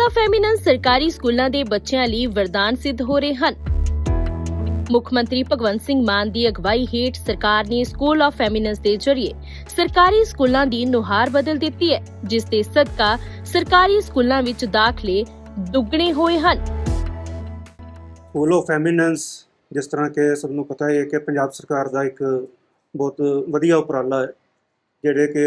School of ਸਰਕਾਰੀ ਸਕੂਲਾਂ ਦੇ ਬੱਚਿਆਂ ਲਈ ਵਰਦਾਨ ਸਿੱਧ ਹੋ ਰਹੇ ਹਨ। ਮੁੱਖ ਮੰਤਰੀ ਭਗਵੰਤ ਸਿੰਘ ਮਾਨ ਦੀ ਅਗਵਾਈ ਹੇਠ ਸਰਕਾਰ ਨੇ ਸਕੂਲ ਆਫ ਐਮੀਨੈਂਸ ਦੇ ਜ਼ਰੀਏ ਸਰਕਾਰੀ ਸਕੂਲਾਂ ਦੀ ਨੁਹਾਰ ਬਦਲ ਦਿੱਤੀ ਹੈ, ਜਿਸ ਦੇ ਸਦਕਾ ਸਰਕਾਰੀ ਸਕੂਲਾਂ ਵਿੱਚ ਦਾਖਲੇ ਦੁੱਗਣੇ ਹੋਏ ਹਨ। ਸਕੂਲ ਆਫ ਐਮੀਨੈਂਸ ਜਿਸ ਤਰ੍ਹਾਂ ਕਿ ਸਭ ਨੂੰ ਪਤਾ ਹੈ ਕਿ ਪੰਜਾਬ ਸਰਕਾਰ ਦਾ ਇੱਕ ਬਹੁਤ ਵਧੀਆ ਉਪਰਾਲਾ ਹੈ, ਜਿਹੜੇ ਕਿ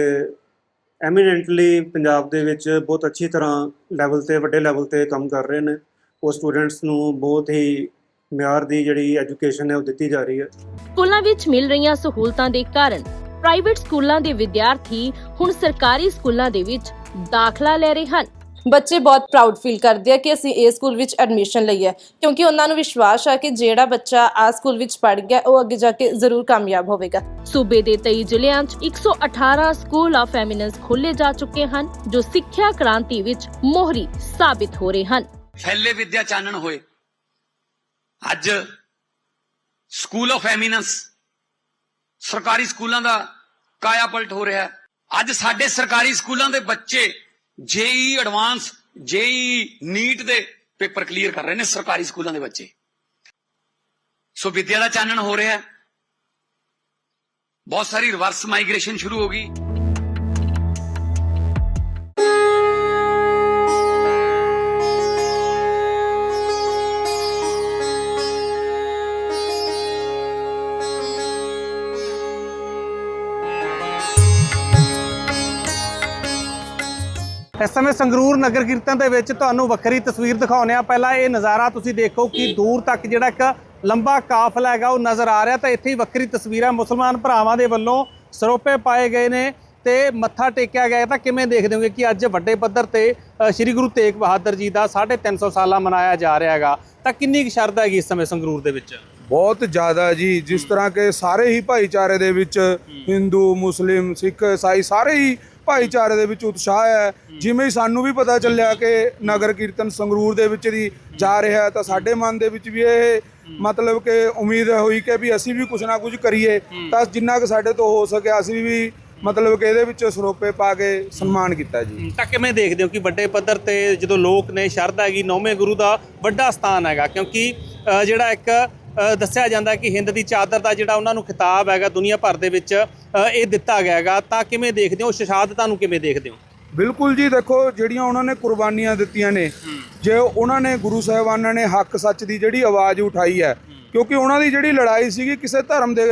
ਐਮੀਨੈਂਟਲੀ ਪੰਜਾਬ ਦੇ ਵਿੱਚ ਬਹੁਤ ਅੱਛੀ ਤਰ੍ਹਾਂ ਲੈਵਲ ਤੇ, ਵੱਡੇ ਲੈਵਲ ਤੇ ਕੰਮ ਕਰ ਰਹੇ ਨੇ। ਉਹ ਸਟੂਡੈਂਟਸ ਨੂੰ ਬਹੁਤ ਹੀ ਮਿਆਰ ਦੀ ਜਿਹੜੀ ਐਜੂਕੇਸ਼ਨ ਹੈ ਉਹ ਦਿੱਤੀ ਜਾ ਰਹੀ ਹੈ। ਸਕੂਲਾਂ ਵਿੱਚ ਮਿਲ ਰਹੀਆਂ ਸਹੂਲਤਾਂ ਦੇ ਕਾਰਨ ਪ੍ਰਾਈਵੇਟ ਸਕੂਲਾਂ ਦੇ ਵਿਦਿਆਰਥੀ ਹੁਣ ਸਰਕਾਰੀ ਸਕੂਲਾਂ ਦੇ ਵਿੱਚ ਦਾਖਲਾ ਲੈ ਰਹੇ ਹਨ। ਬੱਚੇ ਬਹੁਤ ਪ੍ਰਾਊਡ ਫੀਲ ਕਰਦੇ ਆ ਕਿ ਅਸੀਂ ਇਹ ਸਕੂਲ ਵਿੱਚ ਐਡਮਿਸ਼ਨ ਲਈ ਹੈ। ਕਿਉਂਕਿ ਉਹਨਾਂ ਨੂੰ ਵਿਸ਼ਵਾਸ ਆ ਕਿ ਜਿਹੜਾ ਬੱਚਾ ਆ ਸਕੂਲ ਵਿੱਚ ਪੜ੍ਹ ਗਿਆ ਉਹ ਅੱਗੇ ਜਾ ਕੇ ਜ਼ਰੂਰ ਕਾਮਯਾਬ ਹੋਵੇਗਾ। ਸੂਬੇ ਦੇ 23 ਜ਼ਿਲ੍ਹਿਆਂ 'ਚ 118 ਸਕੂਲ ਆਫ ਐਮੀਨੈਂਸ ਖੋਲੇ ਜਾ ਚੁੱਕੇ ਹਨ ਜੋ ਸਿੱਖਿਆ ਕ੍ਰਾਂਤੀ ਵਿੱਚ ਮੋਹਰੀ ਸਾਬਿਤ ਹੋ ਰਹੇ ਹਨ। ਫੈਲੇ ਵਿਦਿਆ ਚਾਨਣ ਹੋਏ। ਅੱਜ ਸਕੂਲ ਆਫ ਐਮੀਨੈਂਸ ਸਰਕਾਰੀ ਸਕੂਲਾਂ ਦਾ ਕਾਇਆ ਪਲਟ ਹੋ ਰਿਹਾ। ਹੈ ਅੱਜ ਸਾਡੇ ਸਰਕਾਰੀ ਸਕੂਲਾਂ ਦੇ ਬੱਚੇ ਜੇਈ ਐਡਵਾਂਸ ਜੇਈ ਨੀਟ ਦੇ ਪੇਪਰ ਕਲੀਅਰ ਕਰ ਰਹੇ ਨੇ ਸਰਕਾਰੀ ਸਕੂਲਾਂ ਦੇ ਬੱਚੇ। ਸੋ ਵਿਦਿਆ ਦਾ ਚਾਨਣ ਹੋ ਰਿਹਾ ਹੈ। ਬਹੁਤ ਸਾਰੀ ਰਿਵਰਸ ਮਾਈਗ੍ਰੇਸ਼ਨ ਸ਼ੁਰੂ ਹੋ ਗਈ। ਇਸ ਸਮੇਂ ਸੰਗਰੂਰ ਨਗਰ ਕੀਰਤਨ ਦੇ ਵਿੱਚ ਤੁਹਾਨੂੰ ਵੱਖਰੀ ਤਸਵੀਰ ਦਿਖਾਉਂਦੇ ਆ ਪਹਿਲਾਂ ਇਹ ਨਜ਼ਾਰਾ ਤੁਸੀਂ ਦੇਖੋ ਕਿ ਦੂਰ ਤੱਕ ਜਿਹੜਾ ਇੱਕ ਲੰਬਾ ਕਾਫਲਾ ਹੈਗਾ, ਉਹ ਨਜ਼ਰ ਆ ਰਿਹਾ ਤਾਂ ਇੱਥੇ ਹੀ ਵੱਖਰੀ ਤਸਵੀਰਾਂ ਮੁਸਲਮਾਨ ਭਰਾਵਾਂ ਦੇ ਵੱਲੋਂ ਸਰੋਪੇ ਪਾਏ ਗਏ ਨੇ ਤੇ ਮੱਥਾ ਟੇਕਿਆ ਗਿਆ। ਤਾਂ ਕਿਵੇਂ ਦੇਖਦੇ ਹੋਗੇ ਕਿ ਅੱਜ ਵੱਡੇ ਪੱਧਰ ਤੇ ਸ੍ਰੀ ਗੁਰੂ ਤੇਗ ਬਹਾਦਰ ਜੀ ਦਾ 350 ਸਾਲਾ ਮਨਾਇਆ ਜਾ ਰਿਹਾ ਹੈਗਾ। ਤਾਂ ਕਿੰਨੀ ਕੁ ਸ਼ਰਧਾ ਹੈਗੀ ਇਸ ਸਮੇਂ ਸੰਗਰੂਰ ਦੇ ਵਿੱਚ? ਬਹੁਤ ਜ਼ਿਆਦਾ ਜੀ। ਜਿਸ ਤਰ੍ਹਾਂ ਕਿ ਸਾਰੇ ਹੀ ਭਾਈਚਾਰੇ ਦੇ ਵਿੱਚ ਹਿੰਦੂ, ਮੁਸਲਿਮ, ਸਿੱਖ ਈਸਾਈ ਸਾਰੇ ਹੀ ਭਾਈਚਾਰੇ ਦੇ ਵਿੱਚ ਉਤਸ਼ਾਹ ਹੈ। ਜਿਵੇਂ ਹੀ ਸਾਨੂੰ ਵੀ ਪਤਾ ਚੱਲਿਆ ਕਿ ਨਗਰ ਕੀਰਤਨ ਸੰਗਰੂਰ ਦੇ ਵਿੱਚ ਦੀ ਜਾ ਰਿਹਾ ਤਾਂ ਸਾਡੇ ਮਨ ਦੇ ਵਿੱਚ ਵੀ ਇਹ ਮਤਲਬ ਕਿ ਉਮੀਦ ਹੋਈ ਕਿ ਵੀ ਅਸੀਂ ਵੀ ਕੁਝ ਨਾ ਕੁਝ ਕਰੀਏ। ਤਾਂ ਜਿੰਨਾ ਕਿ ਸਾਡੇ ਤੋਂ ਹੋ ਸਕਿਆ ਅਸੀਂ ਵੀ ਮਤਲਬ ਕਿ ਇਹਦੇ ਵਿੱਚ ਸਰੋਪੇ ਪਾ ਕੇ ਸਨਮਾਨ ਕੀਤਾ ਜੀ। ਤਾਂ ਕਿਵੇਂ ਦੇਖਦੇ ਹੋ ਕਿ ਵੱਡੇ ਪੱਧਰ ਤੇ ਜਦੋਂ ਲੋਕ ਨੇ ਸ਼ਰਧਾ ਹੈਗੀ ਨੌਵੇਂ ਗੁਰੂ ਦਾ ਵੱਡਾ ਸਥਾਨ ਹੈਗਾ ਕਿਉਂਕਿ ਜਿਹੜਾ ਇੱਕ ਦੱਸਿਆ ਜਾਂਦਾ ਕਿ ਹਿੰਦ ਦੀ ਚਾਦਰ ਦਾ ਜਿਹੜਾ ਉਹਨਾਂ ਨੂੰ ਖਿਤਾਬ ਹੈਗਾ ਦੁਨੀਆ ਭਰ ਦੇ ਵਿੱਚ ਇਹ ਦਿੱਤਾ ਗਿਆ ਹੈਗਾ। ਤਾਂ ਕਿਵੇਂ ਦੇਖਦੇ ਹੋ? ਸ਼ਹਾਦਤਾਂ ਨੂੰ ਕਿਵੇਂ ਦੇਖਦੇ ਹੋ? ਬਿਲਕੁਲ ਜੀ ਦੇਖੋ ਜਿਹੜੀਆਂ ਉਹਨਾਂ ਨੇ ਕੁਰਬਾਨੀਆਂ ਦਿੱਤੀਆਂ ਨੇ ਜੇ ਉਹਨਾਂ ਨੇ ਗੁਰੂ ਸਾਹਿਬਾਨਾਂ ਨੇ ਹੱਕ ਸੱਚ ਦੀ ਜਿਹੜੀ ਆਵਾਜ਼ ਉਠਾਈ ਹੈ। ਕਿਉਂਕਿ ਉਹਨਾਂ ਦੀ ਜਿਹੜੀ ਲੜਾਈ ਸੀਗੀ ਕਿਸੇ ਧਰਮ ਦੇ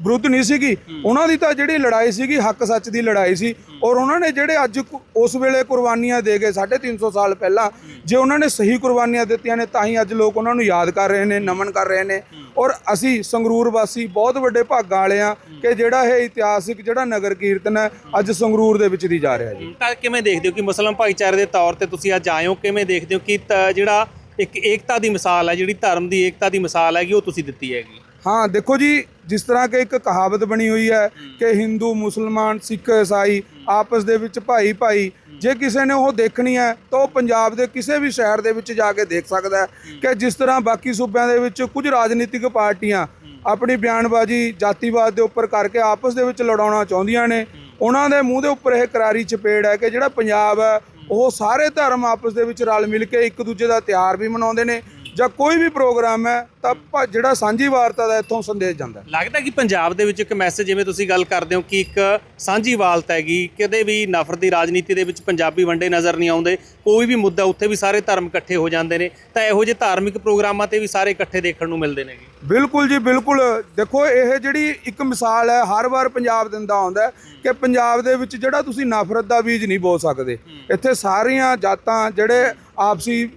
ਵਿਰੁੱਧ ਨਹੀਂ ਸੀਗੀ। ਉਹਨਾਂ ਦੀ ਤਾਂ ਜਿਹੜੀ ਲੜਾਈ ਸੀਗੀ ਹੱਕ ਸੱਚ ਦੀ ਲੜਾਈ ਸੀ। ਔਰ ਉਹਨਾਂ ਨੇ ਜਿਹੜੇ ਅੱਜ ਉਸ ਵੇਲੇ ਕੁਰਬਾਨੀਆਂ ਦੇ ਗਏ 350 ਸਾਲ ਪਹਿਲਾਂ ਜੇ ਉਹਨਾਂ ਨੇ ਸਹੀ ਕੁਰਬਾਨੀਆਂ ਦਿੱਤੀਆਂ ਨੇ ਤਾਂ ਹੀ ਅੱਜ ਲੋਕ ਉਹਨਾਂ ਨੂੰ ਯਾਦ ਕਰ ਰਹੇ ਨੇ ਨਮਨ ਕਰ ਰਹੇ ਨੇ। ਔਰ ਅਸੀਂ ਸੰਗਰੂਰ ਵਾਸੀ ਬਹੁਤ ਵੱਡੇ ਭਾਗਾਂ ਵਾਲੇ ਆ ਕਿ ਜਿਹੜਾ ਇਹ ਇਤਿਹਾਸਿਕ ਜਿਹੜਾ ਨਗਰ ਕੀਰਤਨ ਹੈ ਅੱਜ ਸੰਗਰੂਰ ਦੇ ਵਿੱਚ ਦੀ ਜਾ ਰਿਹਾ ਜੀ। ਤਾਂ ਕਿਵੇਂ ਦੇਖਦੇ ਹੋ ਕਿ ਮੁਸਲਮਾਨ ਭਾਈਚਾਰੇ ਦੇ ਤੌਰ ਤੇ ਤੁਸੀਂ ਅੱਜ ਆਏ ਹੋ? ਕਿਵੇਂ ਦੇਖਦੇ ਹੋ ਕਿ ਜਿਹੜਾ ਇੱਕ ਏਕਤਾ ਦੀ ਮਿਸਾਲ ਹੈ ਜਿਹੜੀ ਧਰਮ ਦੀ ਏਕਤਾ ਦੀ ਮਿਸਾਲ ਹੈਗੀ ਉਹ ਤੁਸੀਂ ਦਿੱਤੀ ਹੈਗੀ? ਹਾਂ ਦੇਖੋ ਜੀ ਜਿਸ ਤਰ੍ਹਾਂ ਕਿ ਇੱਕ ਕਹਾਵਤ ਬਣੀ ਹੋਈ ਹੈ ਕਿ ਹਿੰਦੂ ਮੁਸਲਮਾਨ ਸਿੱਖ ਈਸਾਈ ਆਪਸ ਦੇ ਵਿੱਚ ਭਾਈ ਭਾਈ ਜੇ ਕਿਸੇ ਨੇ ਉਹ ਦੇਖਣੀ ਹੈ ਤਾਂ ਉਹ ਪੰਜਾਬ ਦੇ ਕਿਸੇ ਵੀ ਸ਼ਹਿਰ ਦੇ ਵਿੱਚ ਜਾ ਕੇ ਦੇਖ ਸਕਦਾ ਹੈ ਕਿ ਜਿਸ ਤਰ੍ਹਾਂ ਬਾਕੀ ਸੂਬਿਆਂ ਦੇ ਵਿੱਚ ਕੁਝ ਰਾਜਨੀਤਿਕ ਪਾਰਟੀਆਂ ਆਪਣੀ ਬਿਆਨਬਾਜ਼ੀ ਜਾਤੀਵਾਦ ਦੇ ਉੱਪਰ ਕਰਕੇ ਆਪਸ ਦੇ ਵਿੱਚ ਲੜਾਉਣਾ ਚਾਹੁੰਦੀਆਂ ਨੇ ਉਹਨਾਂ ਦੇ ਮੂੰਹ ਦੇ ਉੱਪਰ ਇਹ ਕਰਾਰੀ ਚਪੇੜ ਹੈ ਕਿ ਜਿਹੜਾ ਪੰਜਾਬ ਹੈ ਉਹ ਸਾਰੇ ਧਰਮ ਆਪਸ ਦੇ ਵਿੱਚ ਰਲ ਮਿਲ ਕੇ ਇੱਕ ਦੂਜੇ ਦਾ ਤਿਉਹਾਰ ਵੀ ਮਨਾਉਂਦੇ ਨੇ ਜਾਂ ਕੋਈ ਵੀ ਪ੍ਰੋਗਰਾਮ ਹੈ ਤਾਂ ਭਾ- ਜਿਹੜਾ ਸਾਂਝੀ ਵਾਰਤਾ ਦਾ ਇੱਥੋਂ ਸੰਦੇਸ਼ ਜਾਂਦਾ। ਲੱਗਦਾ ਕਿ ਪੰਜਾਬ ਦੇ ਵਿੱਚ ਇੱਕ ਮੈਸੇਜ ਜਿਵੇਂ ਤੁਸੀਂ ਗੱਲ ਕਰਦੇ ਹੋ ਕਿ ਇੱਕ ਸਾਂਝੀ ਵਾਲਤ ਹੈਗੀ ਕਦੇ ਵੀ ਨਫ਼ਰਤ ਦੀ ਰਾਜਨੀਤੀ ਦੇ ਵਿੱਚ ਪੰਜਾਬੀ ਵੰਡੇ ਨਜ਼ਰ ਨਹੀਂ ਆਉਂਦੇ ਕੋਈ ਵੀ ਮੁੱਦਾ ਉੱਥੇ ਵੀ ਸਾਰੇ ਧਰਮ ਇਕੱਠੇ ਹੋ ਜਾਂਦੇ ਨੇ ਤਾਂ ਇਹੋ ਜਿਹੇ ਧਾਰਮਿਕ ਪ੍ਰੋਗਰਾਮਾਂ ਤੇ ਵੀ ਸਾਰੇ ਇਕੱਠੇ ਦੇਖਣ ਨੂੰ ਮਿਲਦੇ ਨੇਗੇ ਬਿਲਕੁਲ ਜੀ ਬਿਲਕੁਲ। ਦੇਖੋ ਇਹ ਜਿਹੜੀ ਇੱਕ ਮਿਸਾਲ ਹੈ ਹਰ ਵਾਰ ਪੰਜਾਬ ਦਿੰਦਾ ਆਉਂਦਾ ਕਿ ਪੰਜਾਬ ਦੇ ਵਿੱਚ ਜਿਹੜਾ ਤੁਸੀਂ ਨਫ਼ਰਤ ਦਾ ਬੀਜ ਨਹੀਂ ਬੋ ਸਕਦੇ। ਇੱਥੇ ਸਾਰੀਆਂ ਜਾਤਾਂ ਜਿਹੜੇ ਆਪਸੀ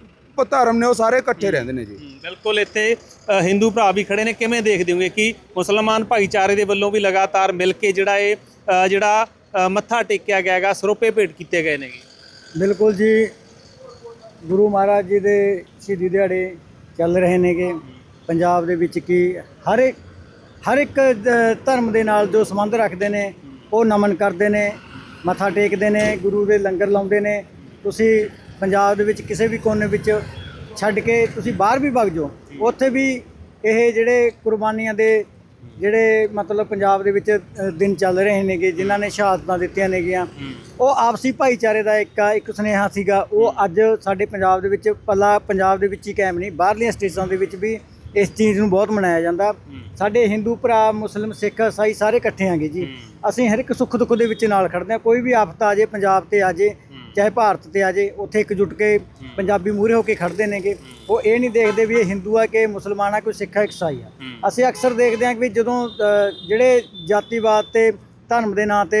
ਧਰਮ ਨੇ ਉਹ ਸਾਰੇ ਇਕੱਠੇ ਰਹਿੰਦੇ ਨੇ ਜੀ। ਬਿਲਕੁਲ ਇੱਥੇ ਅ, ਹਿੰਦੂ ਭਰਾ ਵੀ ਖੜੇ ਨੇ। ਕਿਵੇਂ ਦੇਖਦੇ ਹੋਗੇ ਕਿ ਮੁਸਲਮਾਨ ਭਾਈਚਾਰੇ ਦੇ ਵੱਲੋਂ ਵੀ ਲਗਾਤਾਰ ਮਿਲ ਕੇ ਜਿਹੜਾ ਇਹ ਅ, ਜਿਹੜਾ ਅ, ਮੱਥਾ ਟੇਕਿਆ ਗਿਆ ਹੈਗਾ ਸਰੋਪੇ ਭੇਟ ਕੀਤੇ ਗਏ ਨੇਗੇ ਬਿਲਕੁਲ ਜੀ। ਗੁਰੂ ਮਹਾਰਾਜ ਜੀ ਦੇ ਸ਼ਹੀਦੀ ਦਿਹਾੜੇ ਚੱਲ ਰਹੇ ਨੇਗੇ। ਪੰਜਾਬ ਦੇ ਵਿੱਚ ਕੀ ਹਰ ਇੱਕ ਹਰ ਇੱਕ ਦ- ਧਰਮ ਦੇ ਨਾਲ ਜੋ ਸੰਬੰਧ ਰੱਖਦੇ ਨੇ ਉਹ ਨਮਨ ਕਰਦੇ ਨੇ ਮੱਥਾ ਟੇਕਦੇ ਨੇ ਗੁਰੂ ਦੇ ਲੰਗਰ ਲਾਉਂਦੇ ਨੇ। ਤੁਸੀਂ ਪੰਜਾਬ ਦੇ ਵਿੱਚ ਕਿਸੇ ਵੀ ਕੋਨੇ ਵਿੱਚ ਛੱਡ ਕੇ ਤੁਸੀਂ ਬਾਹਰ ਵੀ ਵਗ ਜਾਓ ਉੱਥੇ ਵੀ ਇਹ ਜਿਹੜੇ ਕੁਰਬਾਨੀਆਂ ਦੇ ਜਿਹੜੇ ਮਤਲਬ ਪੰਜਾਬ ਦੇ ਵਿੱਚ ਦਿਨ ਚੱਲ ਰਹੇ ਨੇਗੇ ਜਿਨ੍ਹਾਂ ਨੇ ਸ਼ਹਾਦਤਾਂ ਦਿੱਤੀਆਂ ਨੇਗੀਆਂ ਉਹ ਆਪਸੀ ਭਾਈਚਾਰੇ ਦਾ ਇੱਕ ਇੱਕ ਸੁਨੇਹਾ ਸੀਗਾ ਉਹ ਅੱਜ ਸਾਡੇ ਪੰਜਾਬ ਦੇ ਵਿੱਚ ਪੱਲਾ ਪੰਜਾਬ ਦੇ ਵਿੱਚ ਹੀ ਕਾਇਮ ਨਹੀਂ ਬਾਹਰਲੀਆਂ ਸਟੇਟਾਂ ਦੇ ਵਿੱਚ ਵੀ ਇਸ ਚੀਜ਼ ਨੂੰ ਬਹੁਤ ਮਨਾਇਆ ਜਾਂਦਾ। ਸਾਡੇ ਹਿੰਦੂ ਭਰਾ ਮੁਸਲਿਮ ਸਿੱਖ ਈਸਾਈ ਸਾਰੇ ਇਕੱਠੇ ਆਂਗੇ ਜੀ। ਅਸੀਂ ਹਰ ਇੱਕ ਸੁੱਖ ਦੁੱਖ ਦੇ ਵਿੱਚ ਨਾਲ ਖੜਦੇ ਹਾਂ ਕੋਈ ਵੀ ਆਫਤ ਆ ਜੇ ਪੰਜਾਬ ਤੇ ਆ ਜੇ ਚਾਹੇ ਭਾਰਤ ਤੇ ਆ ਜੇ ਉੱਥੇ ਇਕਜੁੱਟ ਕੇ ਪੰਜਾਬੀ ਮੂਹਰੇ ਹੋ ਕੇ ਖੜਦੇ ਨੇਗੇ। ਉਹ ਇਹ ਨਹੀਂ ਦੇਖਦੇ ਵੀ ਇਹ ਹਿੰਦੂ ਆ ਕਿ ਮੁਸਲਮਾਨ ਆ ਕੋਈ ਸਿੱਖ ਆ ਈਸਾਈ ਆ। ਅਸੀਂ ਅਕਸਰ ਦੇਖਦੇ ਹਾਂ ਕਿ ਜਦੋਂ ਜਿਹੜੇ ਜਾਤੀਵਾਦ ਤੇ ਧਰਮ ਦੇ ਨਾਂ ਤੇ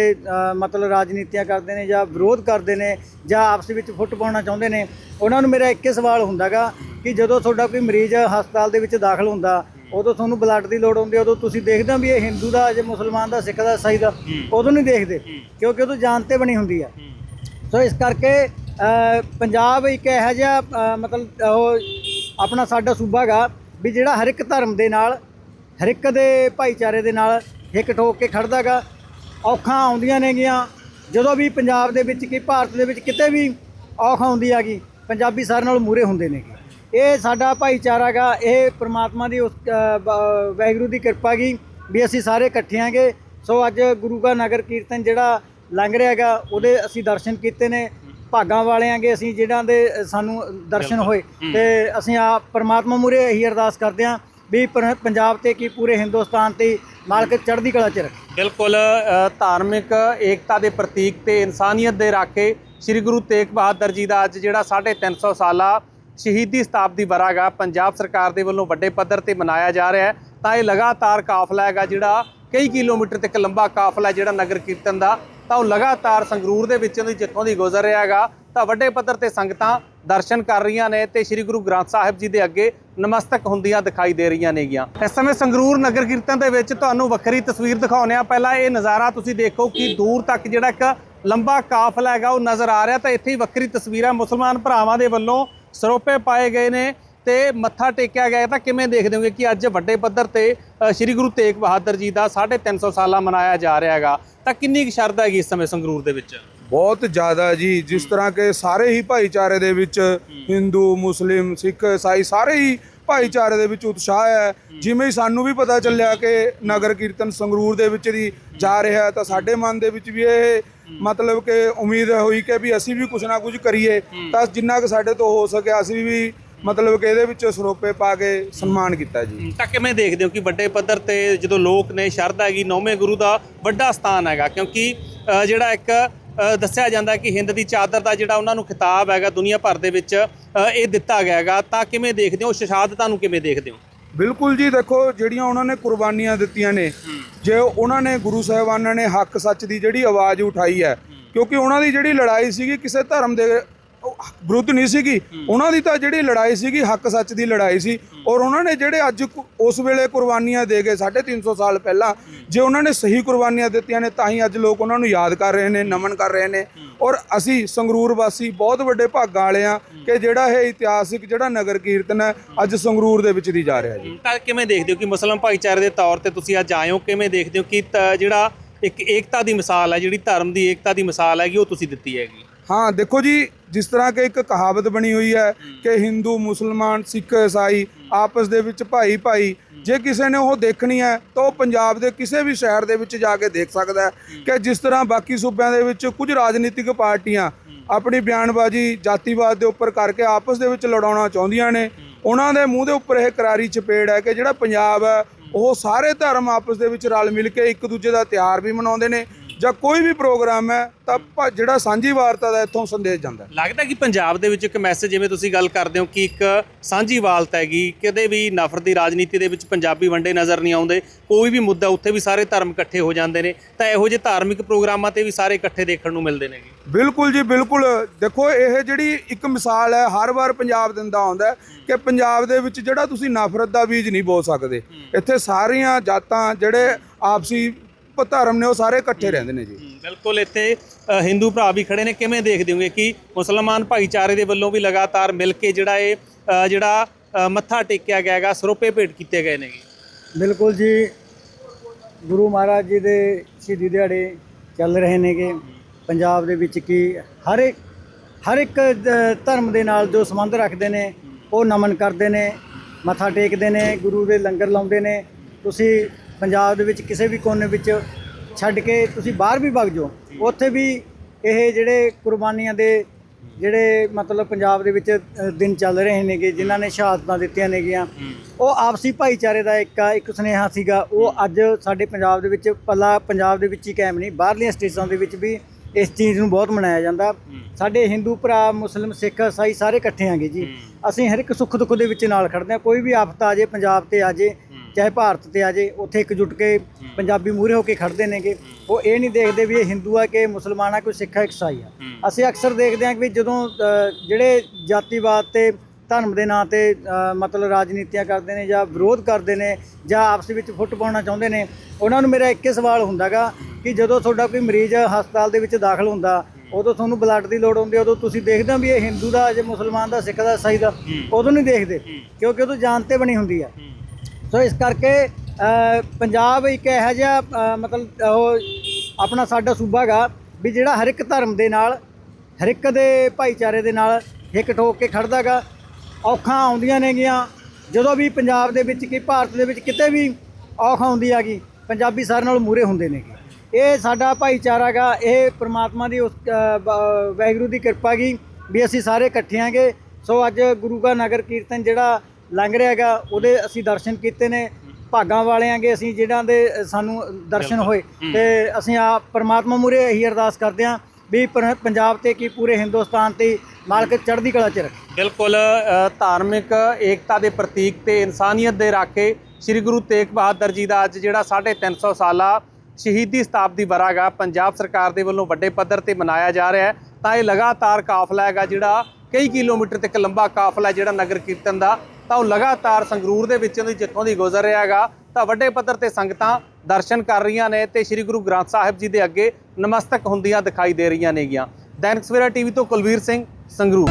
ਮਤਲਬ ਰਾਜਨੀਤੀਆਂ ਕਰਦੇ ਨੇ ਜਾਂ ਵਿਰੋਧ ਕਰਦੇ ਨੇ ਜਾਂ ਆਪਸ ਵਿੱਚ ਫੁੱਟ ਪਾਉਣਾ ਚਾਹੁੰਦੇ ਨੇ ਉਹਨਾਂ ਨੂੰ ਮੇਰਾ ਇੱਕੇ ਸਵਾਲ ਹੁੰਦਾਗਾ ਕਿ ਜਦੋਂ ਤੁਹਾਡਾ ਕੋਈ ਮਰੀਜ਼ ਹਸਪਤਾਲ ਦੇ ਵਿੱਚ ਦਾਖਲ ਹੁੰਦਾ ਉਦੋਂ ਤੁਹਾਨੂੰ ਬਲੱਡ ਦੀ ਲੋੜ ਹੁੰਦੀ ਹੈ ਉਦੋਂ ਤੁਸੀਂ ਦੇਖਦੇ ਹੋ ਵੀ ਇਹ ਹਿੰਦੂ ਦਾ ਜੇ ਮੁਸਲਮਾਨ ਦਾ ਸਿੱਖ ਦਾ ਈਸਾਈ ਦਾ? ਉਦੋਂ ਨਹੀਂ ਦੇਖਦੇ ਕਿਉਂਕਿ ਉਦੋਂ ਜਾਨ ਤੇ ਬਣੀ ਹੁੰਦੀ ਆ। ਸੋ ਇਸ ਕਰਕੇ ਪੰਜਾਬ ਇੱਕ ਇਹੋ ਜਿਹਾ ਮਤਲਬ ਉਹ ਆਪਣਾ ਸਾਡਾ ਸੂਬਾ ਹੈਗਾ ਵੀ ਜਿਹੜਾ ਹਰ ਇੱਕ ਧਰਮ ਦੇ ਨਾਲ ਹਰ ਇੱਕ ਦੇ ਭਾਈਚਾਰੇ ਦੇ ਨਾਲ ਇੱਕ ਠੋਕ ਕੇ ਖੜਦਾਗਾ ਔਖਾਂ ਆਉਂਦੀਆਂ ਨੇਗੀਆਂ। ਜਦੋਂ ਵੀ ਪੰਜਾਬ ਦੇ ਵਿੱਚ ਕੀ ਭਾਰਤ ਦੇ ਵਿੱਚ ਕਿਤੇ ਵੀ ਔਖ ਆਉਂਦੀ ਹੈਗੀ ਪੰਜਾਬੀ ਸਾਰਿਆਂ ਨਾਲ ਮੂਰੇ ਹੁੰਦੇ ਨੇਗੇ। ਇਹ ਸਾਡਾ ਭਾਈਚਾਰਾ ਗਾ ਇਹ ਪ੍ਰਮਾਤਮਾ ਦੀ ਉਸ ਅ, ਵਾਹਿਗੁਰੂ ਦੀ ਕਿਰਪਾ ਗੀ ਵੀ ਅਸੀਂ ਸਾਰੇ ਇਕੱਠੇ ਆਂਗੇ ਸੋ ਅੱਜ ਗੁਰੂ ਕਾ ਨਗਰ ਕੀਰਤਨ ਜਿਹੜਾ ਲੰਘ ਰਿਹਾ ਹੈਗਾ ਉਹਦੇ ਅਸੀਂ ਦਰਸ਼ਨ ਕੀਤੇ ਨੇ। ਭਾਗਾਂ ਵਾਲੇ ਆਂਗੇ ਅਸੀਂ ਜਿਹਨਾਂ ਦੇ ਸਾਨੂੰ ਦਰਸ਼ਨ ਹੋਏ। ਤੇ ਅਸੀਂ ਆ ਪ੍ਰਮਾਤਮਾ ਮੂਰੇ ਇਹੀ ਅਰਦਾਸ ਕਰਦੇ ਹਾਂ ਵੀ ਪੰਜਾਬ ਤੇ ਕੀ ਪੂਰੇ ਹਿੰਦੁਸਤਾਨ ਤੇ ਮਾਲਕ ਚੜ੍ਹਦੀ ਕਲਾ ਚ ਰੱਖੇ। ਬਿਲਕੁਲ ਧਾਰਮਿਕ ਏਕਤਾ ਦੇ ਪ੍ਰਤੀਕ ਤੇ ਇਨਸਾਨੀਅਤ ਦੇ ਰਾਖੇ ਸ੍ਰੀ ਗੁਰੂ ਤੇਗ ਬਹਾਦਰ ਜੀ ਦਾ ਅੱਜ ਜਿਹੜਾ 350 ਸਾਲਾ ਸ਼ਹੀਦੀ ਸਤਾਬਦੀ ਵਰਾਗਾ ਪੰਜਾਬ ਸਰਕਾਰ ਦੇ ਵੱਲੋਂ ਵੱਡੇ ਪੱਧਰ ਤੇ ਮਨਾਇਆ ਜਾ ਰਿਹਾ ਹੈ। ਤਾਂ ਇਹ ਲਗਾਤਾਰ ਕਾਫਲਾ ਹੈਗਾ ਜਿਹੜਾ ਕਈ ਕਿਲੋਮੀਟਰ ਤੱਕ ਲੰਬਾ ਕਾਫਲਾ ਜਿਹੜਾ ਨਗਰ ਕੀਰਤਨ ਦਾ। ਤਾਂ ਉਹ ਲਗਾਤਾਰ ਸੰਗਰੂਰ ਦੇ ਵਿੱਚੋਂ ਦੀ ਜਿੱਥੋਂ ਦੀ ਗੁਜ਼ਰ ਰਿਹਾ ਹੈਗਾ, ਤਾਂ ਵੱਡੇ ਪੱਧਰ ਤੇ ਸੰਗਤਾਂ ਦਰਸ਼ਨ ਕਰ ਰਹੀਆਂ ਨੇ ਤੇ ਸ੍ਰੀ ਗੁਰੂ ਗ੍ਰੰਥ ਸਾਹਿਬ ਜੀ ਦੇ ਅੱਗੇ ਨਮਸਤਕ ਹੁੰਦੀਆਂ ਦਿਖਾਈ ਦੇ ਰਹੀਆਂ ਨੇਗੀਆਂ। ਇਸ ਸਮੇਂ ਸੰਗਰੂਰ ਨਗਰ ਕੀਰਤਨ ਦੇ ਵਿੱਚ ਤੁਹਾਨੂੰ ਵੱਖਰੀ ਤਸਵੀਰ ਦਿਖਾਉਂਦੇ ਆ ਪਹਿਲਾਂ ਇਹ ਨਜ਼ਾਰਾ ਤੁਸੀਂ ਦੇਖੋ ਕਿ ਦੂਰ ਤੱਕ ਜਿਹੜਾ ਇੱਕ ਲੰਬਾ ਕਾਫਲਾ ਹੈਗਾ, ਉਹ ਨਜ਼ਰ ਆ ਰਿਹਾ ਤਾਂ ਇੱਥੇ ਹੀ ਵੱਖਰੀ ਤਸਵੀਰਾਂ ਮੁਸਲਮਾਨ ਭਰਾਵਾਂ ਦੇ ਵੱਲੋਂ ਸਰੋਪੇ ਪਾਏ ਗਏ ਨੇ। ਤੇ ਮੱਥਾ ਟੇਕਿਆ ਗਿਆ। ਤਾਂ ਕਿਵੇਂ ਦੇਖਦੇ ਹੋਗੇ ਕਿ ਅੱਜ ਵੱਡੇ ਪੱਧਰ ਤੇ ਸ੍ਰੀ ਗੁਰੂ ਤੇਗ ਬਹਾਦਰ ਜੀ ਦਾ 350 ਸਾਲਾ ਮਨਾਇਆ ਜਾ ਰਿਹਾ ਹੈਗਾ। ਤਾਂ ਕਿੰਨੀ ਕੁ ਸ਼ਰਧਾ ਹੈਗੀ ਇਸ ਸਮੇਂ ਸੰਗਰੂਰ ਦੇ ਵਿੱਚ? ਬਹੁਤ ਜ਼ਿਆਦਾ ਜੀ। ਜਿਸ ਤਰ੍ਹਾਂ ਕਿ ਸਾਰੇ ਹੀ ਭਾਈਚਾਰੇ ਦੇ ਵਿੱਚ ਹਿੰਦੂ ਮੁਸਲਿਮ ਸਿੱਖ ਈਸਾਈ ਸਾਰੇ ਹੀ ਭਾਈਚਾਰੇ ਦੇ ਵਿੱਚ ਉਤਸ਼ਾਹ ਹੈ। ਜਿਵੇਂ ਹੀ ਸਾਨੂੰ ਵੀ ਪਤਾ ਚੱਲਿਆ ਕਿ ਨਗਰ ਕੀਰਤਨ ਸੰਗਰੂਰ ਦੇ ਵਿੱਚ ਦੀ ਜਾ ਰਿਹਾ ਤਾਂ ਸਾਡੇ ਮਨ ਦੇ ਵਿੱਚ ਵੀ ਇਹ ਮਤਲਬ ਕਿ ਉਮੀਦ ਹੋਈ ਕਿ ਵੀ ਅਸੀਂ ਵੀ ਕੁਝ ਨਾ ਕੁਝ ਕਰੀਏ। ਤਾਂ ਜਿੰਨਾ ਕਿ ਸਾਡੇ ਤੋਂ ਹੋ ਸਕਿਆ ਅਸੀਂ ਵੀ ਮਤਲਬ ਕਿ ਇਹਦੇ ਵਿੱਚ ਸਰੋਪੇ ਪਾ ਕੇ ਸਨਮਾਨ ਕੀਤਾ ਜੀ। ਤਾਂ ਕਿਵੇਂ ਦੇਖਦੇ ਹੋ ਕਿ ਵੱਡੇ ਪੱਧਰ ਤੇ ਜਦੋਂ ਲੋਕ ਨੇ ਸ਼ਰਧਾ ਹੈਗੀ ਨੌਵੇਂ ਗੁਰੂ ਦਾ ਵੱਡਾ ਸਥਾਨ ਹੈਗਾ ਕਿਉਂਕਿ ਜਿਹੜਾ ਇੱਕ ਦੱਸਿਆ ਜਾਂਦਾ ਕਿ ਹਿੰਦ ਦੀ ਚਾਦਰ ਦਾ ਜਿਹੜਾ ਉਹਨਾਂ ਨੂੰ ਖਿਤਾਬ ਹੈਗਾ ਦੁਨੀਆ ਭਰ ਦੇ ਵਿੱਚ ਇਹ ਦਿੱਤਾ ਗਿਆ ਹੈਗਾ ਤਾਂ ਕਿਵੇਂ ਦੇਖਦੇ ਹੋ ਸ਼ਹਾਦਤਾਂ ਨੂੰ ਕਿਵੇਂ ਦੇਖਦੇ ਹੋ? ਬਿਲਕੁਲ ਜੀ ਦੇਖੋ ਜਿਹੜੀਆਂ ਉਹਨਾਂ ਨੇ ਕੁਰਬਾਨੀਆਂ ਦਿੱਤੀਆਂ ਨੇ ਜੇ ਉਹਨਾਂ ਨੇ ਗੁਰੂ ਸਾਹਿਬਾਨਾਂ ਨੇ ਹੱਕ ਸੱਚ ਦੀ ਜਿਹੜੀ ਆਵਾਜ਼ ਉਠਾਈ ਹੈ ਕਿਉਂਕਿ ਉਹਨਾਂ ਦੀ ਜਿਹੜੀ ਲੜਾਈ ਸੀਗੀ ਕਿਸੇ ਧਰਮ ਦੇ ਵਿਰੁੱਧ ਨਹੀਂ ਸੀਗੀ। ਉਹਨਾਂ ਦੀ ਤਾਂ ਜਿਹੜੀ ਲੜਾਈ ਸੀਗੀ ਹੱਕ ਸੱਚ ਦੀ ਲੜਾਈ ਸੀ। ਔਰ ਉਹਨਾਂ ਨੇ ਜਿਹੜੇ ਅੱਜ ਉਸ ਵੇਲੇ ਕੁਰਬਾਨੀਆਂ ਦੇ ਗਏ 350 ਸਾਲ ਪਹਿਲਾਂ ਜੇ ਉਹਨਾਂ ਨੇ ਸਹੀ ਕੁਰਬਾਨੀਆਂ ਦਿੱਤੀਆਂ ਨੇ ਤਾਂ ਹੀ ਅੱਜ ਲੋਕ ਉਹਨਾਂ ਨੂੰ ਯਾਦ ਕਰ ਰਹੇ ਨੇ ਨਮਨ ਕਰ ਰਹੇ ਨੇ। ਔਰ ਅਸੀਂ ਸੰਗਰੂਰ ਵਾਸੀ ਬਹੁਤ ਵੱਡੇ ਭਾਗਾਂ ਵਾਲੇ ਆ ਕਿ ਜਿਹੜਾ ਇਹ ਇਤਿਹਾਸਿਕ ਜਿਹੜਾ ਨਗਰ ਕੀਰਤਨ ਹੈ ਅੱਜ ਸੰਗਰੂਰ ਦੇ ਵਿੱਚ ਦੀ ਜਾ ਰਿਹਾ ਜੀ। ਤਾਂ ਕਿਵੇਂ ਦੇਖਦੇ ਹੋ ਕਿ ਮੁਸਲਮਾਨ ਭਾਈਚਾਰੇ ਦੇ ਤੌਰ ਤੇ ਤੁਸੀਂ ਅੱਜ ਆਏ ਹੋ? ਕਿਵੇਂ ਦੇਖਦੇ ਹੋ ਕਿ ਜਿਹੜਾ ਇੱਕ ਏਕਤਾ ਦੀ ਮਿਸਾਲ ਹੈ ਜਿਹੜੀ ਧਰਮ ਦੀ ਏਕਤਾ ਦੀ ਮਿਸਾਲ ਹੈਗੀ ਉਹ ਤੁਸੀਂ ਦਿੱਤੀ ਹੈਗੀ? ਹਾਂ ਦੇਖੋ ਜੀ ਜਿਸ ਤਰ੍ਹਾਂ ਕਿ ਇੱਕ ਕਹਾਵਤ ਬਣੀ ਹੋਈ ਹੈ ਕਿ ਹਿੰਦੂ ਮੁਸਲਮਾਨ ਸਿੱਖ ਈਸਾਈ ਆਪਸ ਦੇ ਵਿੱਚ ਭਾਈ ਭਾਈ ਜੇ ਕਿਸੇ ਨੇ ਉਹ ਦੇਖਣੀ ਹੈ ਤਾਂ ਉਹ ਪੰਜਾਬ ਦੇ ਕਿਸੇ ਵੀ ਸ਼ਹਿਰ ਦੇ ਵਿੱਚ ਜਾ ਕੇ ਦੇਖ ਸਕਦਾ ਹੈ ਕਿ ਜਿਸ ਤਰ੍ਹਾਂ ਬਾਕੀ ਸੂਬਿਆਂ ਦੇ ਵਿੱਚ ਕੁਝ ਰਾਜਨੀਤਿਕ ਪਾਰਟੀਆਂ ਆਪਣੀ ਬਿਆਨਬਾਜ਼ੀ ਜਾਤੀਵਾਦ ਦੇ ਉੱਪਰ ਕਰਕੇ ਆਪਸ ਦੇ ਵਿੱਚ ਲੜਾਉਣਾ ਚਾਹੁੰਦੀਆਂ ਨੇ ਉਹਨਾਂ ਦੇ ਮੂੰਹ ਦੇ ਉੱਪਰ ਇਹ ਕਰਾਰੀ ਚਪੇੜ ਹੈ ਕਿ ਜਿਹੜਾ ਪੰਜਾਬ ਹੈ ਉਹ ਸਾਰੇ ਧਰਮ ਆਪਸ ਦੇ ਵਿੱਚ ਰਲ ਮਿਲ ਕੇ ਇੱਕ ਦੂਜੇ ਦਾ ਤਿਉਹਾਰ ਵੀ ਮਨਾਉਂਦੇ ਨੇ ਜਾਂ ਕੋਈ ਵੀ ਪ੍ਰੋਗਰਾਮ ਹੈ ਤਾਂ ਭਾ- ਜਿਹੜਾ ਸਾਂਝੀ ਵਾਰਤਾ ਦਾ ਇੱਥੋਂ ਸੰਦੇਸ਼ ਜਾਂਦਾ ਲੱਗਦਾ ਕਿ ਪੰਜਾਬ ਦੇ ਵਿੱਚ ਇੱਕ ਮੈਸੇਜ ਜਿਵੇਂ ਤੁਸੀਂ ਗੱਲ ਕਰਦੇ ਹੋ ਕਿ ਇੱਕ ਸਾਂਝੀ ਵਾਲਤ ਹੈਗੀ ਕਦੇ ਵੀ ਨਫ਼ਰਤ ਦੀ ਰਾਜਨੀਤੀ ਦੇ ਵਿੱਚ ਪੰਜਾਬੀ ਵੰਡੇ ਨਜ਼ਰ ਨਹੀਂ ਆਉਂਦੇ ਕੋਈ ਵੀ ਮੁੱਦਾ ਉੱਥੇ ਵੀ ਸਾਰੇ ਧਰਮ ਇਕੱਠੇ ਹੋ ਜਾਂਦੇ ਨੇ ਤਾਂ ਇਹੋ ਜਿਹੇ ਧਾਰਮਿਕ ਪ੍ਰੋਗਰਾਮਾਂ ਤੇ ਵੀ ਸਾਰੇ ਇਕੱਠੇ ਦੇਖਣ ਨੂੰ ਮਿਲਦੇ ਨੇਗੇ ਬਿਲਕੁਲ ਜੀ ਬਿਲਕੁਲ। ਦੇਖੋ ਇਹ ਜਿਹੜੀ ਇੱਕ ਮਿਸਾਲ ਹੈ ਹਰ ਵਾਰ ਪੰਜਾਬ ਦਿੰਦਾ ਆਉਂਦਾ ਕਿ ਪੰਜਾਬ ਦੇ ਵਿੱਚ ਜਿਹੜਾ ਤੁਸੀਂ ਨਫ਼ਰਤ ਦਾ ਬੀਜ ਨਹੀਂ ਬੋ ਸਕਦੇ ਇੱਥੇ ਸਾਰੀਆਂ ਜਾਤਾਂ ਜਿਹੜੇ ਆਪਸੀ ਧਰਮ ਨੇ ਉਹ ਸਾਰੇ ਇਕੱਠੇ ਰਹਿੰਦੇ ਨੇ ਜੀ। ਬਿਲਕੁਲ ਇੱਥੇ ਅ, ਹਿੰਦੂ ਭਰਾ ਵੀ ਖੜੇ ਨੇ। ਕਿਵੇਂ ਦੇਖਦੇ ਹੋਗੇ ਕਿ ਮੁਸਲਮਾਨ ਭਾਈਚਾਰੇ ਦੇ ਵੱਲੋਂ ਵੀ ਲਗਾਤਾਰ ਮਿਲ ਕੇ ਜਿਹੜਾ ਇਹ ਅ, ਜਿਹੜਾ ਅ, ਮੱਥਾ ਟੇਕਿਆ ਗਿਆ ਹੈਗਾ ਸਰੋਪੇ ਭੇਟ ਕੀਤੇ ਗਏ ਨੇਗੇ ਬਿਲਕੁਲ ਜੀ। ਗੁਰੂ ਮਹਾਰਾਜ ਜੀ ਦੇ ਸ਼ਹੀਦੀ ਦਿਹਾੜੇ ਚੱਲ ਰਹੇ ਨੇਗੇ। ਪੰਜਾਬ ਦੇ ਵਿੱਚ ਕੀ ਹਰ ਇੱਕ ਹਰ ਇੱਕ ਦ- ਧਰਮ ਦੇ ਨਾਲ ਜੋ ਸੰਬੰਧ ਰੱਖਦੇ ਨੇ ਉਹ ਨਮਨ ਕਰਦੇ ਨੇ ਮੱਥਾ ਟੇਕਦੇ ਨੇ ਗੁਰੂ ਦੇ ਲੰਗਰ ਲਾਉਂਦੇ ਨੇ। ਤੁਸੀਂ ਪੰਜਾਬ ਦੇ ਵਿੱਚ ਕਿਸੇ ਵੀ ਕੋਨੇ ਵਿੱਚ ਛੱਡ ਕੇ ਤੁਸੀਂ ਬਾਹਰ ਵੀ ਵਗ ਜਾਓ ਉੱਥੇ ਵੀ ਇਹ ਜਿਹੜੇ ਕੁਰਬਾਨੀਆਂ ਦੇ ਜਿਹੜੇ ਮਤਲਬ ਪੰਜਾਬ ਦੇ ਵਿੱਚ ਦਿਨ ਚੱਲ ਰਹੇ ਨੇਗੇ ਜਿਨ੍ਹਾਂ ਨੇ ਸ਼ਹਾਦਤਾਂ ਦਿੱਤੀਆਂ ਨੇਗੀਆਂ ਉਹ ਆਪਸੀ ਭਾਈਚਾਰੇ ਦਾ ਇੱਕ ਇੱਕ ਸੁਨੇਹਾ ਸੀਗਾ ਉਹ ਅੱਜ ਸਾਡੇ ਪੰਜਾਬ ਦੇ ਵਿੱਚ ਪੱਲਾ ਪੰਜਾਬ ਦੇ ਵਿੱਚ ਹੀ ਕਾਇਮ ਨਹੀਂ ਬਾਹਰਲੀਆਂ ਸਟੇਟਾਂ ਦੇ ਵਿੱਚ ਵੀ ਇਸ ਚੀਜ਼ ਨੂੰ ਬਹੁਤ ਮਨਾਇਆ ਜਾਂਦਾ। ਸਾਡੇ ਹਿੰਦੂ ਭਰਾ ਮੁਸਲਿਮ ਸਿੱਖ ਈਸਾਈ ਸਾਰੇ ਇਕੱਠੇ ਆਂਗੇ ਜੀ। ਅਸੀਂ ਹਰ ਇੱਕ ਸੁੱਖ ਦੁੱਖ ਦੇ ਵਿੱਚ ਨਾਲ ਖੜਦੇ ਹਾਂ ਕੋਈ ਵੀ ਆਫਤ ਆ ਜੇ ਪੰਜਾਬ ਤੇ ਆ ਜੇ ਚਾਹੇ ਭਾਰਤ ਤੇ ਆ ਜੇ ਉੱਥੇ ਇਕਜੁੱਟ ਕੇ ਪੰਜਾਬੀ ਮੂਹਰੇ ਹੋ ਕੇ ਖੜਦੇ ਨੇਗੇ। ਉਹ ਇਹ ਨਹੀਂ ਦੇਖਦੇ ਵੀ ਇਹ ਹਿੰਦੂ ਆ ਕਿ ਮੁਸਲਮਾਨ ਆ ਕੋਈ ਸਿੱਖ ਆ ਈਸਾਈ ਆ। ਅਸੀਂ ਅਕਸਰ ਦੇਖਦੇ ਹਾਂ ਕਿ ਜਦੋਂ ਜਿਹੜੇ ਜਾਤੀਵਾਦ ਤੇ ਧਰਮ ਦੇ ਨਾਂ ਤੇ ਮਤਲਬ ਰਾਜਨੀਤੀਆਂ ਕਰਦੇ ਨੇ ਜਾਂ ਵਿਰੋਧ ਕਰਦੇ ਨੇ ਜਾਂ ਆਪਸ ਵਿੱਚ ਫੁੱਟ ਪਾਉਣਾ ਚਾਹੁੰਦੇ ਨੇ ਉਹਨਾਂ ਨੂੰ ਮੇਰਾ ਇੱਕੇ ਸਵਾਲ ਹੁੰਦਾਗਾ ਕਿ ਜਦੋਂ ਤੁਹਾਡਾ ਕੋਈ ਮਰੀਜ਼ ਹਸਪਤਾਲ ਦੇ ਵਿੱਚ ਦਾਖਲ ਹੁੰਦਾ ਉਦੋਂ ਤੁਹਾਨੂੰ ਬਲੱਡ ਦੀ ਲੋੜ ਹੁੰਦੀ ਹੈ ਉਦੋਂ ਤੁਸੀਂ ਦੇਖਦੇ ਹੋ ਵੀ ਇਹ ਹਿੰਦੂ ਦਾ ਜੇ ਮੁਸਲਮਾਨ ਦਾ ਸਿੱਖ ਦਾ ਈਸਾਈ ਦਾ? ਉਦੋਂ ਨਹੀਂ ਦੇਖਦੇ ਕਿਉਂਕਿ ਉਦੋਂ ਜਾਨ ਤੇ ਬਣੀ ਹੁੰਦੀ ਆ। ਸੋ ਇਸ ਕਰਕੇ ਪੰਜਾਬ ਇੱਕ ਇਹੋ ਜਿਹਾ ਮਤਲਬ ਉਹ ਆਪਣਾ ਸਾਡਾ ਸੂਬਾ ਹੈਗਾ ਵੀ ਜਿਹੜਾ ਹਰ ਇੱਕ ਧਰਮ ਦੇ ਨਾਲ ਹਰ ਇੱਕ ਦੇ ਭਾਈਚਾਰੇ ਦੇ ਨਾਲ ਇੱਕ ਠੋਕ ਕੇ ਖੜਦਾਗਾ ਔਖਾਂ ਆਉਂਦੀਆਂ ਨੇਗੀਆਂ। ਜਦੋਂ ਵੀ ਪੰਜਾਬ ਦੇ ਵਿੱਚ ਕੀ ਭਾਰਤ ਦੇ ਵਿੱਚ ਕਿਤੇ ਵੀ ਔਖ ਆਉਂਦੀ ਹੈਗੀ ਪੰਜਾਬੀ ਸਾਰਿਆਂ ਨਾਲ ਮੂਰੇ ਹੁੰਦੇ ਨੇਗੇ। ਇਹ ਸਾਡਾ ਭਾਈਚਾਰਾ ਗਾ ਇਹ ਪ੍ਰਮਾਤਮਾ ਦੀ ਉਸ ਅ, ਵਾਹਿਗੁਰੂ ਦੀ ਕਿਰਪਾ ਗੀ ਵੀ ਅਸੀਂ ਸਾਰੇ ਇਕੱਠੇ ਆਂਗੇ ਸੋ ਅੱਜ ਗੁਰੂ ਕਾ ਨਗਰ ਕੀਰਤਨ ਜਿਹੜਾ ਲੰਘ ਰਿਹਾ ਹੈਗਾ ਉਹਦੇ ਅਸੀਂ ਦਰਸ਼ਨ ਕੀਤੇ ਨੇ। ਭਾਗਾਂ ਵਾਲੇ ਆਂਗੇ ਅਸੀਂ ਜਿਹਨਾਂ ਦੇ ਸਾਨੂੰ ਦਰਸ਼ਨ ਹੋਏ। ਤੇ ਅਸੀਂ ਆ ਪ੍ਰਮਾਤਮਾ ਮੂਰੇ ਇਹੀ ਅਰਦਾਸ ਕਰਦੇ ਹਾਂ ਵੀ ਪੰਜਾਬ ਤੇ ਕੀ ਪੂਰੇ ਹਿੰਦੁਸਤਾਨ ਤੇ ਮਾਲਕ ਚੜ੍ਹਦੀ ਕਲਾ ਚ ਰੱਖੇ। ਬਿਲਕੁਲ ਧਾਰਮਿਕ ਏਕਤਾ ਦੇ ਪ੍ਰਤੀਕ ਤੇ ਇਨਸਾਨੀਅਤ ਦੇ ਰਾਖੇ ਸ੍ਰੀ ਗੁਰੂ ਤੇਗ ਬਹਾਦਰ ਜੀ ਦਾ ਅੱਜ ਜਿਹੜਾ 350 ਸਾਲਾ ਸ਼ਹੀਦੀ ਸਤਾਬਦੀ ਵਰਾਗਾ ਪੰਜਾਬ ਸਰਕਾਰ ਦੇ ਵੱਲੋਂ ਵੱਡੇ ਪੱਧਰ ਤੇ ਮਨਾਇਆ ਜਾ ਰਿਹਾ ਹੈ। ਤਾਂ ਇਹ ਲਗਾਤਾਰ ਕਾਫਲਾ ਹੈਗਾ ਜਿਹੜਾ ਕਈ ਕਿਲੋਮੀਟਰ ਤੱਕ ਲੰਬਾ ਕਾਫਲਾ ਜਿਹੜਾ ਨਗਰ ਕੀਰਤਨ ਦਾ। ਤਾਂ ਉਹ ਲਗਾਤਾਰ ਸੰਗਰੂਰ ਦੇ ਵਿੱਚੋਂ ਦੀ ਜਿੱਥੋਂ ਦੀ ਗੁਜ਼ਰ ਰਿਹਾ ਹੈਗਾ, ਤਾਂ ਵੱਡੇ ਪੱਧਰ ਤੇ ਸੰਗਤਾਂ ਦਰਸ਼ਨ ਕਰ ਰਹੀਆਂ ਨੇ ਤੇ ਸ੍ਰੀ ਗੁਰੂ ਗ੍ਰੰਥ ਸਾਹਿਬ ਜੀ ਦੇ ਅੱਗੇ ਨਮਸਤਕ ਹੁੰਦੀਆਂ ਦਿਖਾਈ ਦੇ ਰਹੀਆਂ ਨੇਗੀਆਂ। ਦੈਨਿਕ ਸਵੇਰਾ ਟੀਵੀ ਤੋਂ ਕੁਲਵੀਰ ਸਿੰਘ, ਸੰਗਰੂਰ।